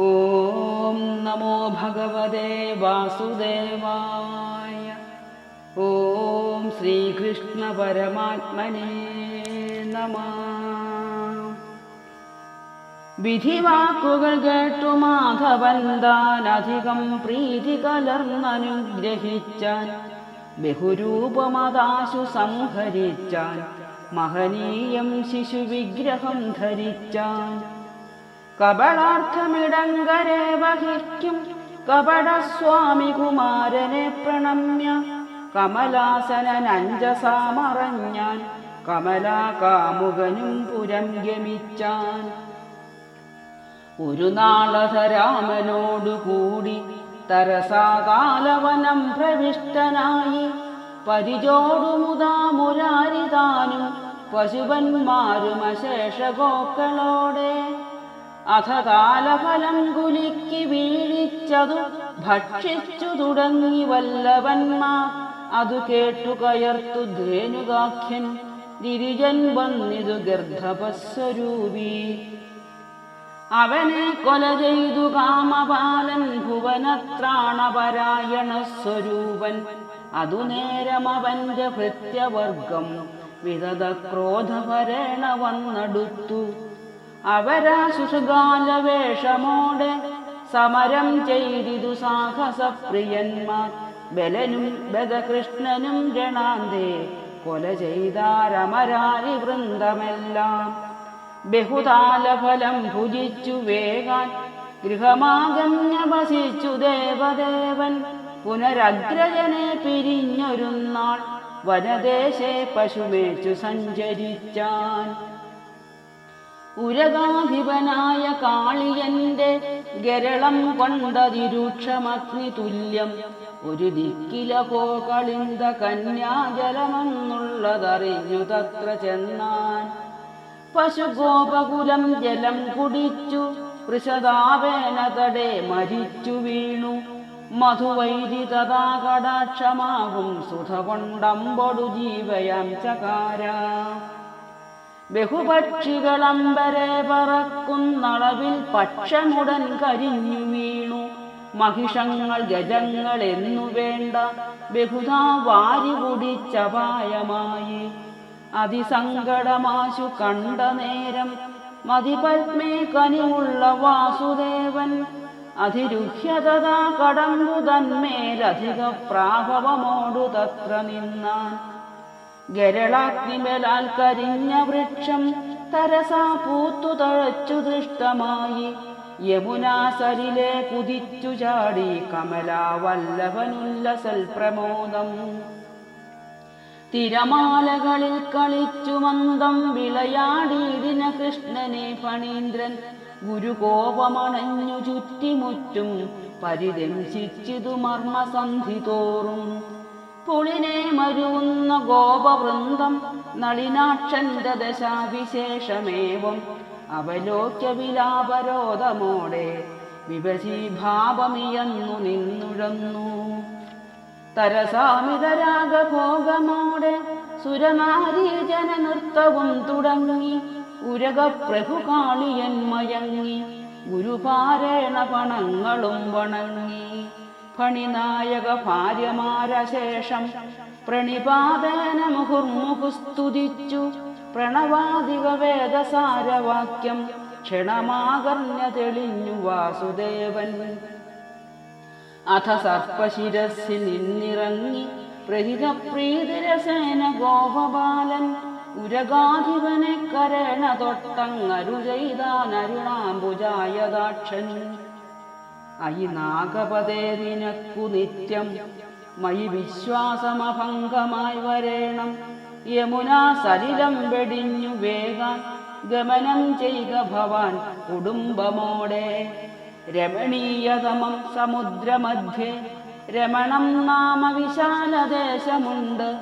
ഓം നമോ ഭഗവതേ വാസുദേവായ. ഓം ശ്രീകൃഷ്ണ പരമാത്മനേ നമ. വിധിവാക്കുകൾ കേട്ടു മാധവൻ താനധികം പ്രീതി കലർന്നനുഗ്രഹിച്ചാൻ ബഹുരൂപമതാശു സംഹരിച്ചാൻ മഹനീയം ശിശു വിഗ്രഹം ധരിച്ചാൻ കപടാർത്ഥമിടങ്കരെ വഹിക്കും. കപടസ്വാമി കുമാരനെ പ്രണമ്യ. കമലാസനഞ്ചസാമറഞ്ഞാൻ കമലാകാമുകനും പുരം ഗമിച്ചാൻ. ഒരു നാളധരാമനോടുകൂടി തരസാകാലവനം പ്രവിഷ്ടനായി. പരിചോടുമുതാ മുരാരിതാനും അശേഷഗോക്കളോടെ അഥ കാലഫലം കുലുക്കി വീഴിച്ചതു ഭക്ഷിച്ചു തുടങ്ങി വല്ലവന്മാർ അതു കേട്ടു കയർത്തു ധേനുകാഖ്യൻ. ഗിരിജൻ വന്നിതു ഗർദ്ധപസ്വരൂപി അവനെ കൊല ചെയ്തു കാമപാലൻ ഭുവനത്രാണപരായണ സ്വരൂപൻ അതു നേരം അവന്റെ ഭൃത്യവർഗം വിതത ക്രോധപരേണ വന്നടുത്തു. അവരാശുഷുകാലവേഷമോടെ സമരം ചെയ്തിതു സാഹസപ്രിയന്മാർ. ബലനും ബദകൃഷ്ണനും രണാന്തേ കൊല ചെയ്താരമരാരി വൃന്ദമെല്ലാം. ബഹുതാലഫലം ഭുജിച്ചു വേഗാൻ ഗൃഹമാകഞ്ഞ വസിച്ചു ദേവദേവൻ. പുനരഗ്രജനെ പിരിഞ്ഞൊരുന്നാൾ വനദേശേ പശുമേച്ചു സഞ്ചരിച്ചാൻ. ഉരകാധിപനായ കാളിയന്റെ ഗരളം കൊണ്ടതിരൂക്ഷമഗ്നി തുല്യം. ഒരു ദിക്കില പോകളിന്ത കന്യാജലമെന്നുള്ളതറിഞ്ഞു തത്ര ചെന്നാൻ. പശുഗോപകുലം ജലം കുടിച്ചു വൃഷതാവേന തടെ മരിച്ചു വീണു. മധുവൈരി തഥാ കടാക്ഷമാകും സുധ കൊണ്ടമ്പൊടു ജീവയാം ചകാര ബഹുപക്ഷികളമ്പരെ പറക്കുന്നളവിൽ പക്ഷമുടൻ കരിഞ്ഞു വീണു. മഹിഷങ്ങൾ ഗജങ്ങൾ എന്നു വേണ്ട ബഹുധാ വാരി കുടിച്ചപായമായി അതിസങ്കടമാശു കണ്ട നേരം മതിപത്മേ കനിവുള്ള വാസുദേവൻ. അതിരുഹ്യതാ കടമ്പു തന്മേലധിക പ്രാഭവമോടു തത്ര നിന്നാൻ ഗരളാഗ്നിമേലാൽ കരിഞ്ഞ വൃക്ഷം തരസാ പൂത്തു തഴച്ചു ദൃഷ്ടമായി. യമുനാസരിലെ കുതിച്ചു ചാടി കമലാവല്ലഭനുല്ലസൽ പ്രമോദം. തിരമാലകളിൽ കളിച്ചു മന്ദം വിളയാടിയിടിന കൃഷ്ണനെ ഫണീന്ദ്രൻ ഗുരുകോപമണഞ്ഞു ചുറ്റിമുറ്റും പരിരംശിച്ചിതു മർമ്മസന്ധി തോറും. പുളിനെ മരുവുന്ന ഗോപവൃന്ദം നളിനാക്ഷന്റെ ദശാവിശേഷമേവം. അവലോക്യ വിലാപരോധമോടെ വിഭജീഭാവമിയന്നു നിന്നുഴന്നു. തരസാമിതരാഗഭോഗമോടെ സുരനാരീജന നൃത്തവും തുടങ്ങി. ഉരകപ്രഭു കാളിയൻ മയങ്ങി ഗുരുപാരേണ പണങ്ങളും വണങ്ങി. ഫണിനായക ഭാര്യമാരശേഷം പ്രണിപാതേന മുഹുർമുഹുസ്തുതിച്ചു പ്രണവാദിക വേദസാരവാക്യം ക്ഷണമാകർണ്യ തെളിഞ്ഞു വാസുദേവൻ. അഥ സർപ്പശിരസിൽ നിന്നിറങ്ങി പ്രഹിതപ്രീതിരസേന ഗോപബാലൻ ഉരഗാധിപനെ കരേണ തൊട്ടങ്ങരു ചെയ്താനരുണാംബുജായദാക്ഷൻ അയി നാഗപതേ നിനക്കു നിത്യം മയി വിശ്വാസമഭംഗമായി വരേണം. യമുനാ സലിലം വെടിഞ്ഞു വേഗാൻ ഗമനം ചെയ്ക ഭവാൻ കുടുംബമോടെ. രമണീയതമം സമുദ്രമധ്യേ രമണം നാമ വിശാലദേശമുണ്ട്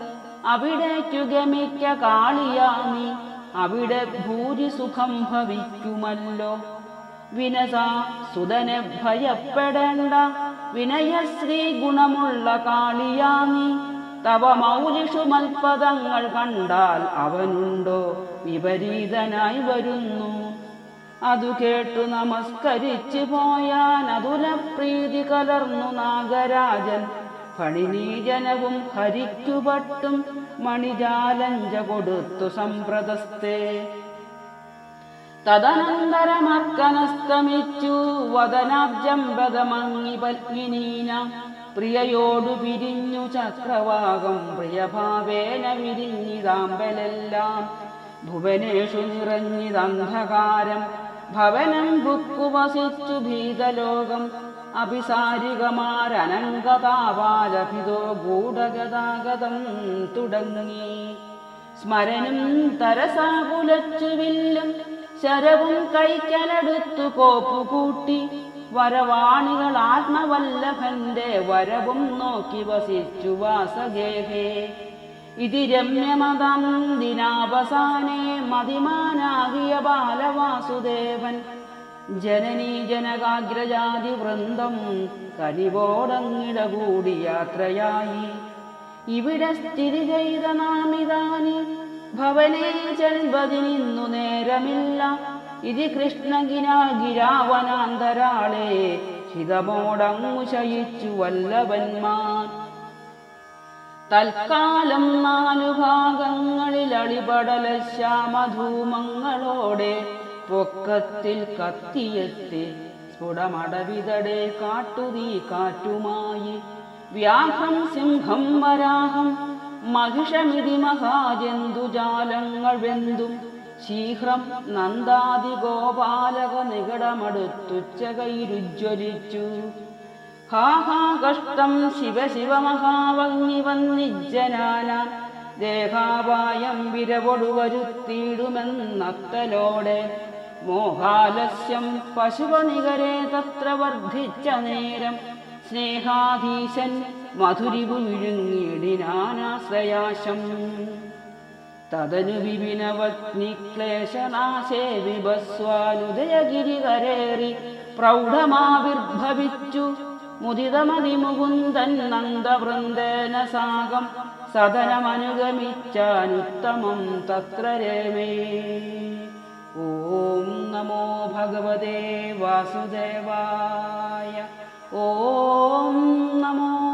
അവിടേക്കു ഗമിക്ക കാളിയാനി അവിടെ ഭൂരിസുഖം ഭവിക്കുമല്ലോ. വിനസ സുതനെ ഭയപ്പെടേണ്ട. വിനയശ്രീ ഗുണമുള്ള കാളിയാനി തവ മൗലിഷു മൽപദങ്ങൾ കണ്ടാൽ അവനുണ്ടോ? വിപരീതനായി വരുന്നു. അതു കേട്ടു നമസ്കരിച്ചു പോയാൻ അതുലപ്രീതി കലർന്നു നാഗരാജൻ. ഫണിനീജനവും ഹരിക്കുപട്ടും മണിജാലഞ്ച കൊടുത്തു സംപ്രദസ്തേ തദനന്തരമർക്കനസ്തമിച്ചു വദനാബ്ജംബകമങ്ങി പത്മിനീന പ്രിയയോടു പിരിഞ്ഞു ചക്രവാകം. പ്രിയഭാവേന വിരിഞ്ഞിതാമ്പലെല്ലാം ഭുവനേഷു നിറഞ്ഞിതന്ധകാരം ഭവനം ബുക്കുവസിച്ചു ഭീതലോകം. അഭിസാരികമാരനങ്കതാപാലഭിതോ ഗൂഢഗതാഗതം തുടങ്ങി. സ്മരനും തരസാകുലച്ചുവില്ലും ശരവും കൈക്കലടുത്തു കോപ്പുകൂട്ടി. വരവാണികൾ ആത്മവല്ലഭന്റെ വരവും നോക്കി വസിച്ചു വാസഗേഹേ. ഇതി രമ്യമതം ദിനാവസാനേ മതിമാനാകിയ ബാലവാസുദേവൻ. ജനനീ ജനകാഗ്രജാതി വൃന്ദം കനിവോടങ്ങിടകൂടി യാത്രയായി. ഇവിടെ സ്ഥിതി ചെയ്ത നാമിതാനി ഭവനേ നേരമില്ല. ഇതി കൃഷ്ണഗിരാഗിരാവനാന്തരാളെ ഹിതമോടങ്ങു ശയിച്ചു വല്ലവന്മാർ തൽക്കാലം നാലു ഭാഗങ്ങളിൽ അളിപടല ശ്യാമധൂമങ്ങളോടെ പൊക്കത്തിൽ കത്തിയെത്തി. സ്ഫുടമടവിതടെ കാട്ടുതീ കാറ്റുമായി. വ്യാഹം സിംഹം വരാഹം മഹിഷമിതി മഹാജന്തുജാലങ്ങൾ വെന്തും ശീഘ്രം നന്ദാതി ഗോപാലക നികടമടുത്തുച്ചകൈരുജ്വലിച്ചു ഹാഹാകഷ്ടം ശിവ മഹാവഗ്നി വന്നിജ്ജനാനാം ദേഹാപായം വിരവൊടു വരുത്തിയിടുമെന്നത്തലോടെ മോഹാലസ്യം പശുപനികരെ തത്ര വർദ്ധിച്ച നേരം സ്നേഹാധീശൻ മധുരിവു വിഴുങ്ങിടിനാനാശ്രയാശം തദനു വിപിനവഗ്നിക്ലേശനാശേ വിഭസ്വാനുദയഗിരികരേറി പ്രൗഢമാവിർഭവിച്ചു. മുദിതമതിമുകുന്ദൻ നന്ദവൃന്ദേന സാകം സദനമനുഗമിച്ചാനുത്തമം തത്ര രമേ. ഓം നമോ ഭഗവതേ വാസുദേവായ. ഓം നമോ